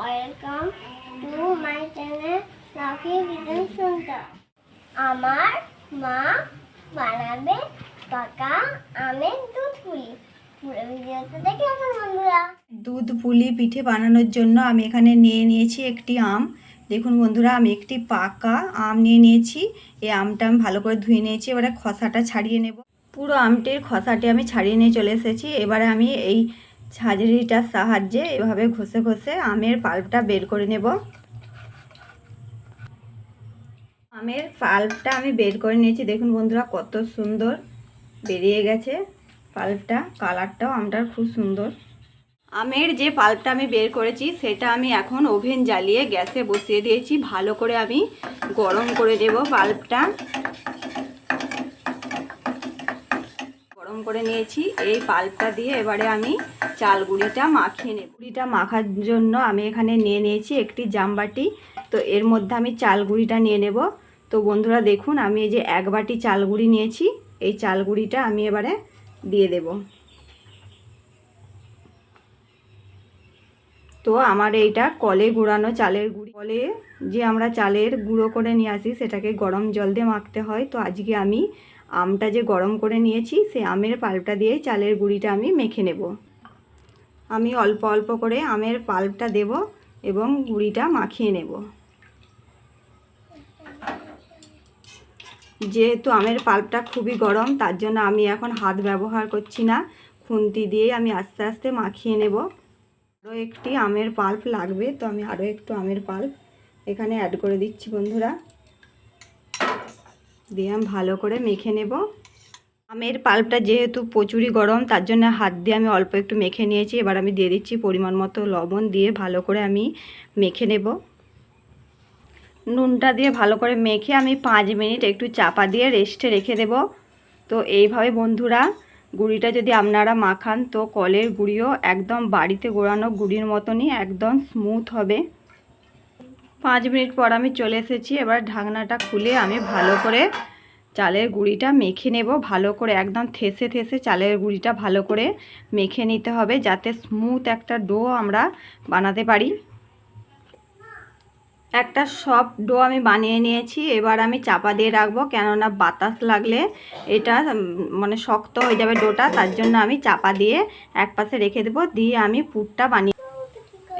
Welcome to my channel lucky kitchen centre আমার মা বানাবে দুধ পুলি। দুধ পুলি পিঠে বানানোর জন্য আমি এখানে নিয়ে নিয়েছি একটি আম। দেখুন বন্ধুরা, আমি একটি পাকা আম নিয়ে নিয়েছি। এই আমটা আমি ভালো করে ধুয়ে নিয়েছি। এবারে খসাটা ছাড়িয়ে নেব। পুরো আমটির খসাটি আমি ছাড়িয়ে নিয়ে চলে এসেছি। এবারে আমি এই ঝাঁঝরিটার সাহায্যে এভাবে ঘষে ঘষে আমের পাল্পটা বের করে নেব। আমের পাল্পটা আমি বের করে নিয়েছি। দেখুন বন্ধুরা, কত সুন্দর বেরিয়ে গেছে পাল্পটা, কালারটাও আমটার খুব সুন্দর। আমের যে পাল্পটা আমি বের করেছি, সেটা আমি এখন ওভেন জ্বালিয়ে গ্যাসে বসিয়ে দিয়েছি। ভালো করে আমি গরম করে দেব পাল্পটা গরম করে নিয়েছি। এই পাল্পটা দিয়ে এবারে আমি চাল গুঁড়িটা মাখিয়ে নেব। গুঁড়িটা মাখার জন্য আমি এখানে নিয়ে নিয়েছি একটি জামবাটি। তো এর মধ্যে আমি চাল গুঁড়িটা নিয়ে নেব। তো বন্ধুরা দেখুন, আমি এই যে এক বাটি চাল গুঁড়ি নিয়েছি। এই চাল গুঁড়িটা আমি এবারে দিয়ে দেবো। তো আমার এইটা কলে গুঁড়ানো চালের গুঁড়ি। কলে যে আমরা চালের গুঁড়ো করে নিয়ে আসি, সেটাকে গরম জল দিয়ে মাখতে হয়। তো আজকে আমি আমটা যে গরম করে নিয়েছি সেই আমের পাল্পটা দিয়ে চালের গুঁড়িটা আমি মেখে নেব। আমি অল্প অল্প করে আমের পাল্পটা দেব এবং গুঁড়িটা মাখিয়ে নেব। যেহেতু আমের পাল্পটা খুবই গরম, তার জন্য আমি এখন হাত ব্যবহার করছি না। খুন্তি দিয়ে আমি আস্তে আস্তে মাখিয়ে নেব। আরও একটি আমের পাল্প লাগবে, তো আমি আরও একটু আমের পাল্প এখানে অ্যাড করে দিচ্ছি বন্ধুরা। দিয়ে আমি ভালো করে মেখে নেব। আমের পাল্পটা যেহেতু প্রচুরই গরম, তার জন্য হাত দিয়ে আমি অল্প একটু মেখে নিয়েছি। এবার আমি দিয়ে দিচ্ছি পরিমাণ মতো লবণ দিয়ে ভালো করে আমি মেখে নেব। নুনটা দিয়ে ভালো করে মেখে আমি পাঁচ মিনিট একটু চাপা দিয়ে রেস্টে রেখে দেব। তো এইভাবে বন্ধুরা, গুড়িটা যদি আপনারা মাখান তো কলের গুঁড়িও একদম বাড়িতে গোড়ানো গুঁড়ির মতনই একদম স্মুথ হবে। পাঁচ মিনিট পর আমি চলে এসেছি। এবার ঢাকনাটা খুলে আমি ভালো করে চালের গুঁড়িটা মেখে নেব। ভালো করে একদম থেসে থেসে চালের গুঁড়িটা ভালো করে মেখে নিতে হবে যাতে স্মুথ একটা ডো আমরা বানাতে পারি। একটা সফট ডো আমি বানিয়ে নিয়েছি। এবার আমি চাপা দিয়ে রাখব কেননা বাতাস লাগলে এটা মানে শক্ত হয়ে যাবে ডোটা তার জন্য আমি চাপা দিয়ে এক পাশে রেখে দেবো। দিয়ে আমি পুরটা বানিয়ে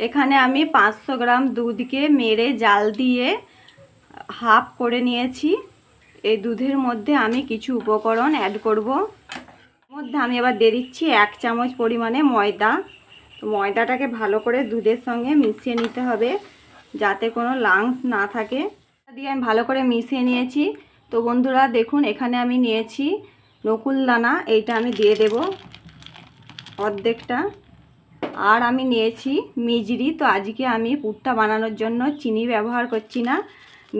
এখানে আমি পাঁচশো গ্রাম দুধকে মেরে জাল দিয়ে হাফ করে নিয়েছি। এই দুধের মধ্যে আমি কিছু উপকরণ অ্যাড করব। মধ্যে আমি আবার দিয়ে দিচ্ছি এক চামচ পরিমাণে ময়দা। তো ময়দাটাকে ভালো করে দুধের সঙ্গে মিশিয়ে নিতে হবে যাতে কোনো লাংস না থাকে। দিয়ে আমি ভালো করে মিশিয়ে নিয়েছি। তো বন্ধুরা, দেখুন, এখানে আমি নিয়েছি নকুল দানা। এইটা আমি দিয়ে দেব অর্ধেকটা। আর আমি নিয়েছি মিজরি। তো আজকে আমি পুরটা বানানোর জন্য চিনি ব্যবহার করছি না।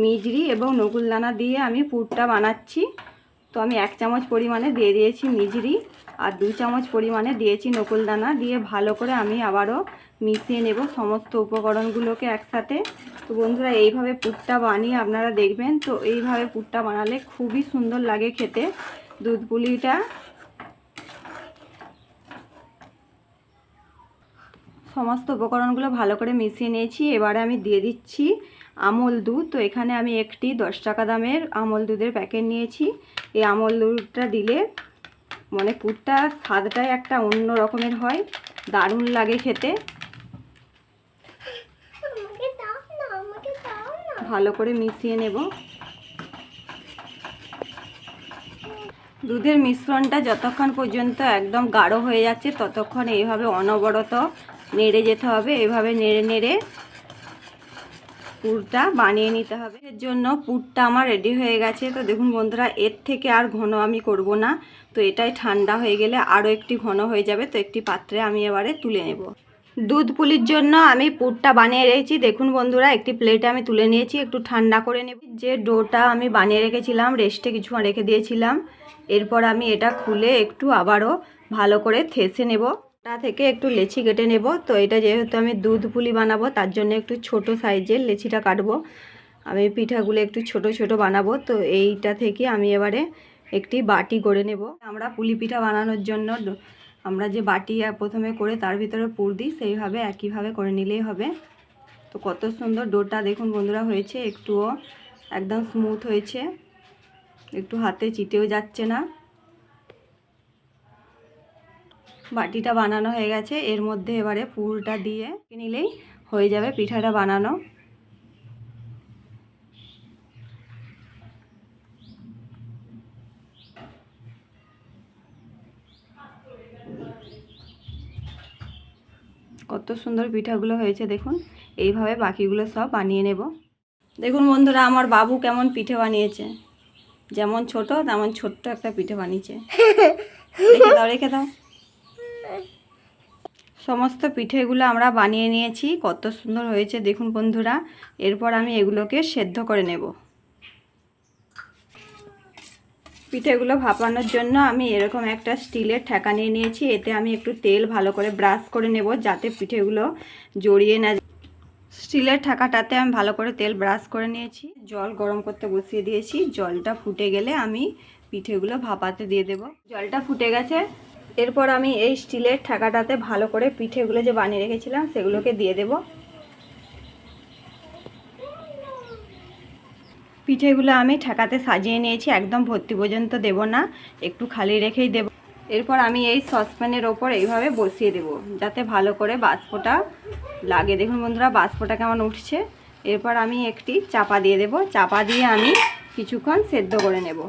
মিজরি এবং নকুল দানা দিয়ে আমি পুরটা বানাচ্ছি। তো আমি এক চামচ পরিমাণে দিয়ে দিয়েছি মিজরি আর দু চামচ পরিমাণে দিয়েছি নকুল দানা দিয়ে ভালো করে আমি আবারও মিশিয়ে নেব সমস্ত উপকরণগুলোকে একসাথে। তো বন্ধুরা, এইভাবে পুরটা বানিয়ে আপনারা দেখবেন। তো এইভাবে পুরটা বানালে খুবই সুন্দর লাগে খেতে। দুধ পুলিটা সমস্ত উপকরণগুলো ভালো করে মিশিয়ে নিয়েছি। এবারে আমি দিয়ে দিচ্ছি আমল দুধ। তো এখানে আমি একটি দশ টাকা দামের আমল দুধের প্যাকেট নিয়েছি। এই আমল দুধটা দিলে মানে পুরটা স্বাদটাই একটা অন্য রকমের হয়। দারুণ লাগে খেতে। ভালো করে মিশিয়ে নেব। দুধের মিশ্রণটা যতক্ষণ পর্যন্ত একদম গাঢ় হয়ে যাচ্ছে ততক্ষণ এইভাবে অনবরত নেড়ে যেতে হবে, এভাবে নেড়ে নেড়ে পুরটা বানিয়ে নিতে হবে। এর জন্য পুরটা আমার রেডি হয়ে গেছে। তো দেখুন বন্ধুরা, এর থেকে আর ঘন আমি করব না। তো এটাই ঠান্ডা হয়ে গেলে আরও একটি ঘন হয়ে যাবে। তো একটি পাত্রে আমি এবারে তুলে নেব। দুধ পুলির জন্য আমি পুরটা বানিয়ে রেখেছি। দেখুন বন্ধুরা, একটি প্লেটে আমি তুলে নিয়েছি। একটু ঠান্ডা করে নেব। যে ডোটা আমি বানিয়ে রেখেছিলাম রেস্টে কিছুক্ষণ রেখে দিয়েছিলাম। এরপর আমি এটা খুলে একটু আবারও ভালো করে থেসে নেব। তা থেকে একটু লেচি কেটে নেব। তো এটা যেহেতু আমি দুধ পুলি বানাবো, তার জন্য একটু ছোট সাইজের লেচিটা কাটবো। আমি পিঠাগুলো একটু ছোট ছোট বানাবো। তো এইটা থেকে আমি এবারে একটি বাটি করে নেব। আমরা পুলি পিঠা বানানোর জন্য আমরা যে বাটি প্রথমে করে তার ভিতরে পুর দিই, সেইভাবে একইভাবে করে নিলেই হবে। তো কত সুন্দর ডোটা দেখুন বন্ধুরা হয়েছে, একটুও একদম স্মুথ হয়েছে। একটু হাতে চিটেও যাচ্ছে না। বাটিটা বানানো হয়ে গেছে। এর মধ্যে এবারে পুরটা দিয়ে নিলেই হয়ে যাবে পিঠাটা বানানো। কত সুন্দর পিঠাগুলো হয়েছে দেখুন। এইভাবে বাকিগুলো সব বানিয়ে নেব। দেখুন বন্ধুরা, আমার বাবু কেমন পিঠে বানিয়েছে। যেমন ছোট, তেমন ছোট্ট একটা পিঠে বানিয়েছে। রেখে দাও রেখে দাও। সমস্ত পিঠেগুলো আমরা বানিয়ে নিয়েছি, কত সুন্দর হয়েছে দেখুন বন্ধুরা। এরপর আমি এগুলোকে সেদ্ধ করে নেব। পিঠেগুলো ভাপানোর জন্য আমি এরকম একটা স্টিলের ঠেকা নিয়ে নিয়েছি, এতে আমি একটু তেল ভালো করে ব্রাশ করে নেব যাতে পিঠেগুলো জড়িয়ে না স্টিলের ঠাকাটাতে আমি ভালো করে তেল ব্রাশ করে নিয়েছি। জল গরম করতে বসিয়ে দিয়েছি, জলটা ফুটে গেলে আমি পিঠেগুলো ভাপাতে দিয়ে দেব। জলটা ফুটে গেছে এরপর আমি এই স্টিলের ঠাকাটাতে ভালো করে পিঠেগুলো যে বানিয়ে রেখেছিলাম, সেগুলোকে দিয়ে দেব। পিঠেগুলো আমি ঠেকাতে সাজিয়ে নিয়েছি, একদম ভর্তি পর্যন্ত দেব না, একটু খালি রেখেই দেব। এরপর আমি এই সসপ্যানের ওপর এইভাবে বসিয়ে দেব, যাতে ভালো করে বাষ্পটা লাগে। দেখুন বন্ধুরা, বাষ্পটা কেমন উঠছে। এরপর আমি একটি চাপা দিয়ে দেব। চাপা দিয়ে আমি কিছুক্ষণ সেদ্ধ করে নেব।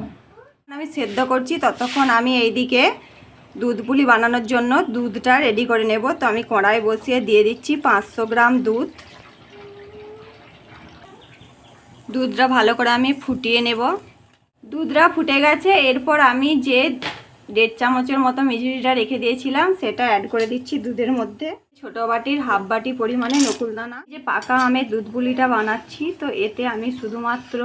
আমি সেদ্ধ করছি, ততক্ষণ আমি এইদিকে দুধ পুলি বানানোর জন্য দুধটা রেডি করে নেব। তো আমি কড়াই বসিয়ে দিয়ে দিচ্ছি পাঁচশো গ্রাম দুধ। দুধটা ভালো করে আমি ফুটিয়ে নেব। দুধটা ফুটে গেছে, এরপর আমি যে দেড় চামচের মতো মিষ্টিটা রেখে দিয়েছিলাম, সেটা অ্যাড করে দিচ্ছি দুধের মধ্যে। ছোট বাটির হাফ বাটি পরিমাণে নকুলদানা যে পাকা আমের দুধ পুলিটা বানাচ্ছি, তো এতে আমি শুধুমাত্র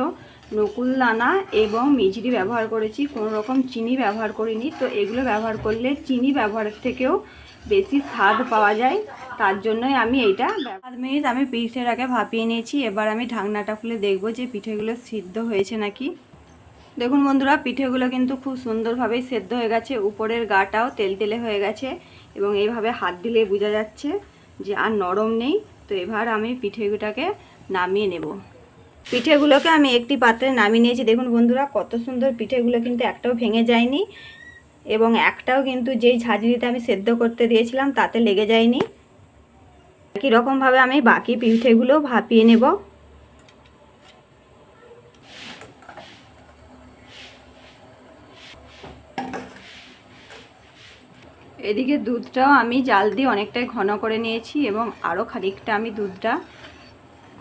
নকুলদানা এবং মিজরি ব্যবহার করেছি কোনো রকম চিনি ব্যবহার করিনি। তো এগুলো ব্যবহার করলে চিনি ব্যবহারের থেকেও বেশি স্বাদ পাওয়া যায়। তার জন্যই আমি এইটা সাত মিনিট আমি আগে ভাপিয়ে নিয়েছি, এবার আমি ঢাকনাটা খুলে দেখব যে পিঠেগুলো সিদ্ধ হয়েছে নাকি। দেখুন বন্ধুরা, পিঠেগুলো কিন্তু খুব সুন্দরভাবেই সেদ্ধ হয়ে গেছে। উপরের গাটাও তেলতেলে হয়ে গেছে এবং এইভাবে হাত দিলে বোঝা যাচ্ছে যে আর নরম নেই। তো এবার আমি পিঠেগুলোটাকে নামিয়ে নেব। পিঠেগুলোকে আমি একটি পাত্রে নামিয়ে নিয়েছি। দেখুন বন্ধুরা, কত সুন্দর পিঠেগুলো কিন্তু একটাও ভেঙে যায়নি এবং একটাও কিন্তু যেই ঝাঁঝরিতে আমি সেদ্ধ করতে দিয়েছিলাম তাতে লেগে যায়নি। একই রকমভাবে আমি বাকি পিঠেগুলো ভাপিয়ে নেব। এদিকে দুধটাও আমি জাল দিয়ে অনেকটাই ঘন করে নিয়েছি এবং আরও খানিকটা আমি দুধটা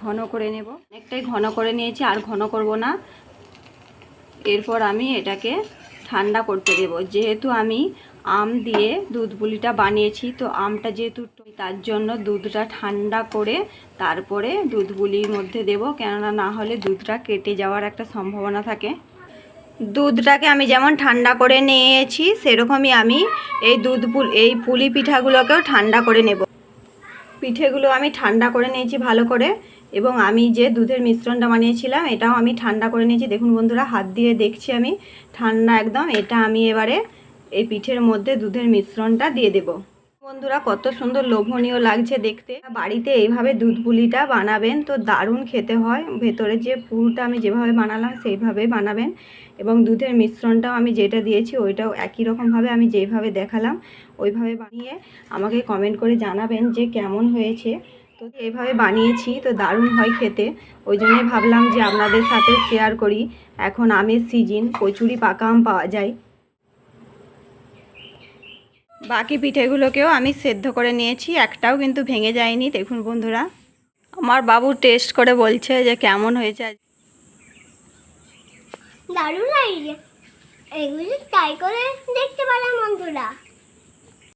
ঘন করে নেব। অনেকটাই ঘন করে নিয়েছি, আর ঘন করব না। এরপর আমি এটাকে ঠান্ডা করতে দেব। যেহেতু আমি আম দিয়ে দুধ পুলিটা বানিয়েছি, তো আমটা যেহেতু তার জন্য দুধটা ঠান্ডা করে তারপরে দুধ পুলির মধ্যে দেব। কেননা না হলে দুধটা কেটে যাওয়ার একটা সম্ভাবনা থাকে। দুধটাকে আমি যেমন ঠান্ডা করে নিয়েছি, সেরকমই আমি এই দুধ পুল, এই পুলি পিঠাগুলোকেও ঠান্ডা করে নেব। পিঠেগুলো আমি ঠান্ডা করে নিয়েছি ভালো করে। এবং আমি যে দুধের মিশ্রণটা বানিয়েছিলাম, এটাও আমি ঠান্ডা করে নিয়েছি। দেখুন বন্ধুরা, হাত দিয়ে দেখছি আমি, ঠান্ডা একদম। এটা আমি এবারে এই পিঠের মধ্যে দুধের মিশ্রণটা দিয়ে দেব। বন্ধুরা, কত সুন্দর লোভনীয় লাগছে দেখতে। বাড়িতে এইভাবে দুধ পুলিটা বানাবেন তো দারুণ খেতে হয়। ভেতরে যে পুরটা আমি যেভাবে বানালাম সেইভাবে বানাবেন। এবং দুধের মিশ্রণটাও আমি যেটা দিয়েছি, ওইটাও একই রকমভাবে আমি যেভাবে দেখালাম, ওইভাবে বানিয়ে আমাকে কমেন্ট করে জানাবেন যে কেমন হয়েছে। তো এইভাবে বানিয়েছি, তো দারুণ হয় খেতে। ওই জন্যই ভাবলাম যে আপনাদের সাথে শেয়ার করি। এখন আমের সিজন প্রচুরই পাকা আম পাওয়া যায়। বাকি পিঠেগুলোকেও আমি সেদ্ধ করে নিয়েছি, একটাও কিন্তু ভেঙে যায়নি, দেখুন বন্ধুরা। আমার বাবু টেস্ট করে বলছে যে কেমন হয়েছে দারুণ লাগছে এগুলি ট্রাই করে দেখতে পারেন বন্ধুরা।